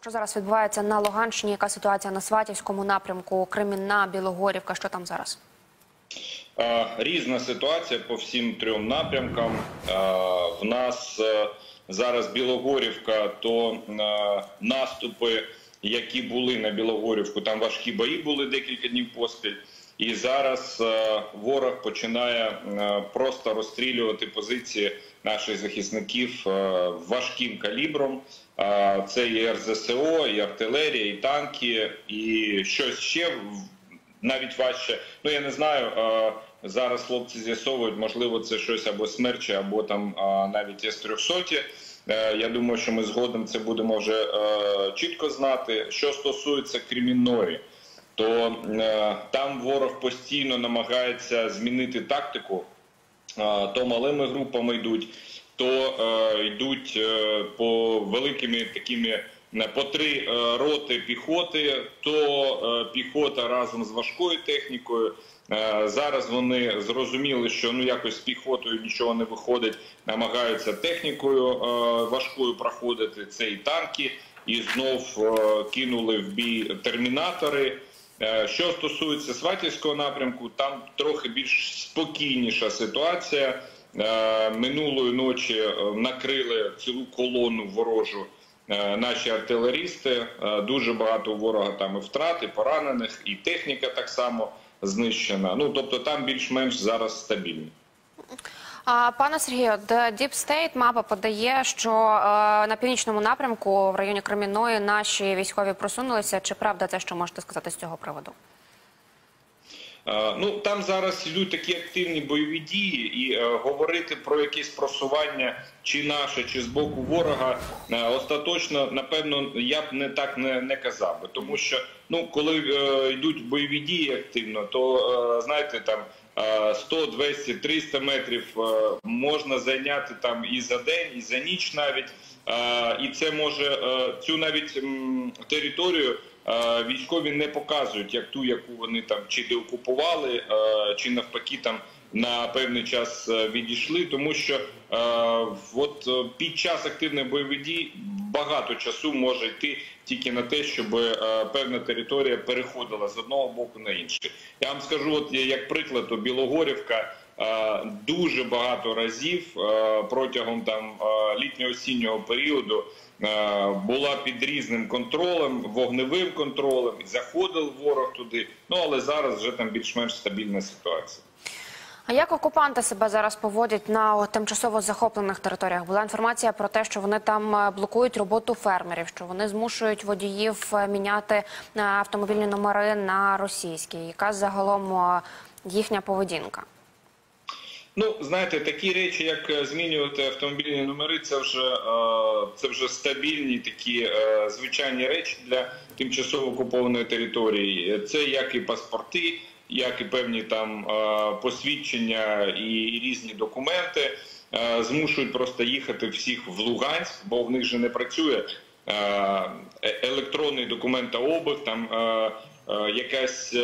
Що зараз відбувається на Луганщині? Яка ситуація на Сватівському напрямку? Кремінна, Білогорівка? Що там зараз? Різна ситуація по всім трьом напрямкам. В нас е, зараз Білогорівка, то е, наступи, які були на Білогорівку, там важкі бої були декілька днів поспіль. І зараз е, ворог починає е, просто розстрілювати позиції наших захисників е, важким калібром. Це і РЗСО, і артилерія, і танки, і щось ще навіть важче. Ну я не знаю. Зараз хлопці з'ясовують, можливо, це щось або смерчі, або там навіть С-300. Е, Я думаю, що ми згодом це будемо вже чітко знати. Що стосується Кремінної, то е, там ворог постійно намагається змінити тактику. Е, То малими групами йдуть, то е, йдуть по великими такими по три роти піхоти, то піхота разом з важкою технікою. Зараз вони зрозуміли, що ну якось з піхотою нічого не виходить, намагаються технікою важкою проходити. Це і танки, і знов кинули в бій термінатори. Е, Що стосується Сватівського напрямку, там трохи більш спокійніша ситуація. Е, Минулої ночі е, накрили цілу колону ворожу наші артилерісти. Дуже багато ворога там і втрат, і поранених, і техніка так само знищена. Ну тобто там більш-менш зараз стабільно. Пане Сергію, Deep State мапа подає, що е, на північному напрямку в районі Кремінної наші військові просунулися. Чи правда це, що можете сказати з цього приводу? Е, Ну там зараз йдуть такі активні бойові дії, і е, говорити про якесь просування чи наше, чи з боку ворога е, остаточно, напевно, я б не так не, не казав би, тому що ну коли е, йдуть бойові дії активно, то е, знаєте там. Е, 100, 200, 300 метрів е, можна зайняти там і за день, і за ніч навіть. Е, І це може е, цю навіть територію військові не показують як ту, яку вони там чи деокупували, е, чи навпаки там на певний час відійшли, тому що от під час активних бойових дій багато часу може йти тільки на те, щоб е, певна територія переходила з одного боку на інший. Я вам скажу, от як приклад, то Білогорівка. е, Дуже багато разів е, протягом там літньо-осіннього періоду була під різним контролем, вогневим контролем, заходив ворог туди. Ну але зараз вже там більш-менш стабільна ситуація. А як окупанти себе зараз поводять на тимчасово захоплених територіях? Була інформація про те, що вони там е, блокують роботу фермерів, що вони змушують водіїв е, міняти е, автомобільні номери на російські. Яка загалом їхня поведінка? Ну, знаєте, такі речі, як змінювати автомобільні номери, це вже це вже стабільні такі звичайні речі для тимчасово окупованої території. Це як і паспорти, як і певні там е, посвідчення і різні документи. Е, Змушують просто їхати всіх в Луганськ, бо в них же не працює е, електронний документообіг, там якась,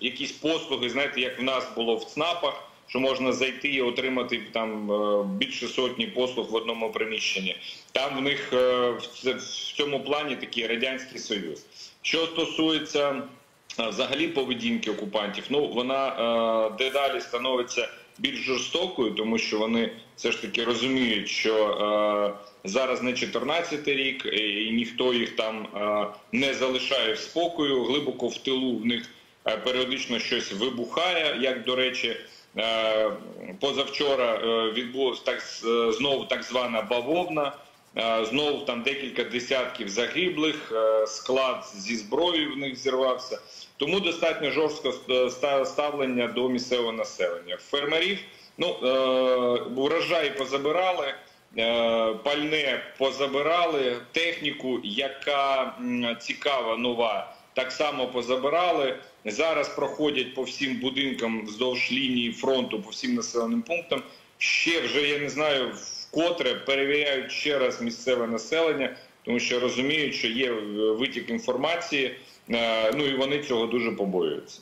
якісь послуги, знаєте, як в нас було в ЦНАПах що можна зайти і отримати там більше сотні послуг в одному приміщенні. Там в них в цьому плані такий радянський союз. Що стосується взагалі поведінки окупантів, ну вона е, дедалі становиться більш жорстокою, тому що вони все ж таки розуміють, що е, зараз не 14 рік, і, ніхто їх там е, не залишає в спокою. Глибоко в тилу в них періодично щось вибухає, як до речі. Позавчора відбулась так знову так звана бавовна. Е, Знову там декілька десятків загиблих, е, склад зі зброєю в них зірвався. Тому достатньо жорстко ставлення до місцевого населення. Фермерів ну е, урожай позабирали, пальне позабирали, техніку, яка цікава, нова, так само позабирали. Зараз проходять по всім будинкам вздовж лінії фронту, по всім населеним пунктам. Ще вже я не знаю вкотре перевіряють ще раз місцеве населення, тому що розуміють, що є витік інформації. е, Ну і вони цього дуже побоюються.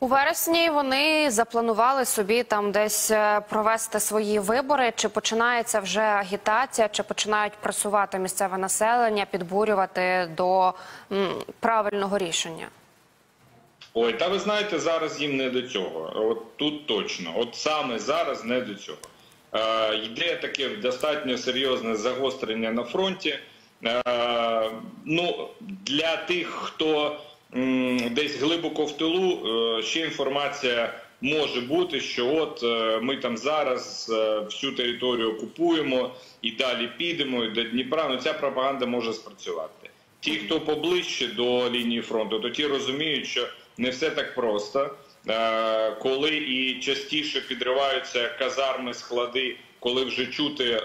У вересні вони запланували собі там десь е, провести свої вибори. Чи починається вже агітація, чи починають пресувати місцеве населення, підбурювати до м, правильного рішення? Ой, та ви знаєте, зараз їм не до цього. От тут точно, от саме зараз не до цього. Е, йде таке достатньо серйозне загострення на фронті. Е, ну, для тих, хто десь глибоко в тилу, е, ще інформація може бути, що от ми там зараз всю територію окупуємо і далі підемо до Дніпра. Ну ця пропаганда може спрацювати. Ті, хто поближче до лінії фронту, то ті розуміють, що не все так просто. Е, Коли і частіше підриваються казарми, склади, коли вже чути е,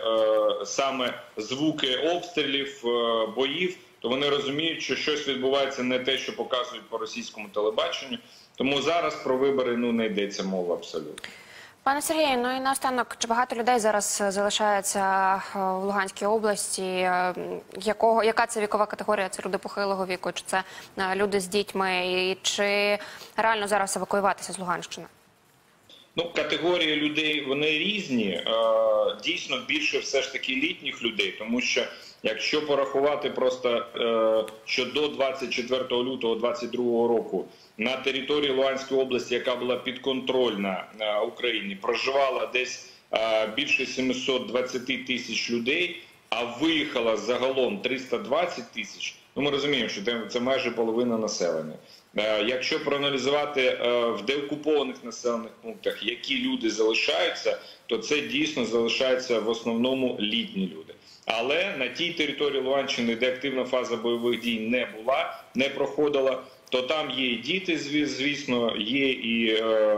саме звуки обстрілів, е, боїв, то вони розуміють, що щось відбувається не те, що показують по російському телебаченню. Тому зараз про вибори ну не йдеться мова абсолютно. Пане Сергію, ну і наостанок, чи багато людей зараз е, залишається е, в Луганській області? Е, Якого яка це вікова категорія? Це люди похилого віку, чи це люди з дітьми? І чи реально зараз евакуюватися з Луганщини? Ну, категорії людей вони різні. Дійсно, більше все ж таки літніх людей, тому що якщо порахувати просто, е, що до 24 лютого 2022 року на території Луганської області, яка була підконтрольна е, Україні, проживала десь е, більше 720 тисяч людей, а виїхала загалом 320 тисяч. Ну, ми розуміємо, що це- майже половина населення. Якщо проаналізувати в деокупованих населених пунктах, які люди залишаються, то це дійсно залишаються в основному літні люди. Але на тій території Луганщини, де активна фаза бойових дій не була, не проходила, то там є і діти, зві- звісно, є і е,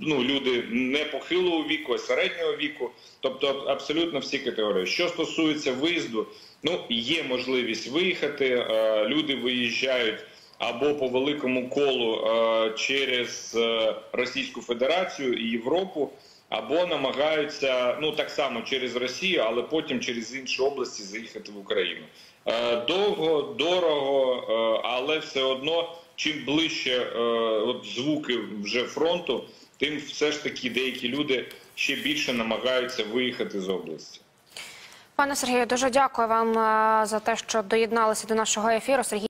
ну, люди не похилого віку, а середнього віку, тобто абсолютно всі категорії. Що стосується виїзду, ну є можливість виїхати. е, Люди виїжджають або по великому колу е, через Російську Федерацію і Європу, або намагаються ну так само через Росію, але потім через інші області заїхати в Україну. Е, Довго, дорого, е, але все одно чим ближче е, от звуки вже фронту, тим все ж таки деякі люди ще більше намагаються виїхати з області. Пане Сергію, дуже дякую вам за те, що доєдналися до нашого ефіру. Сергій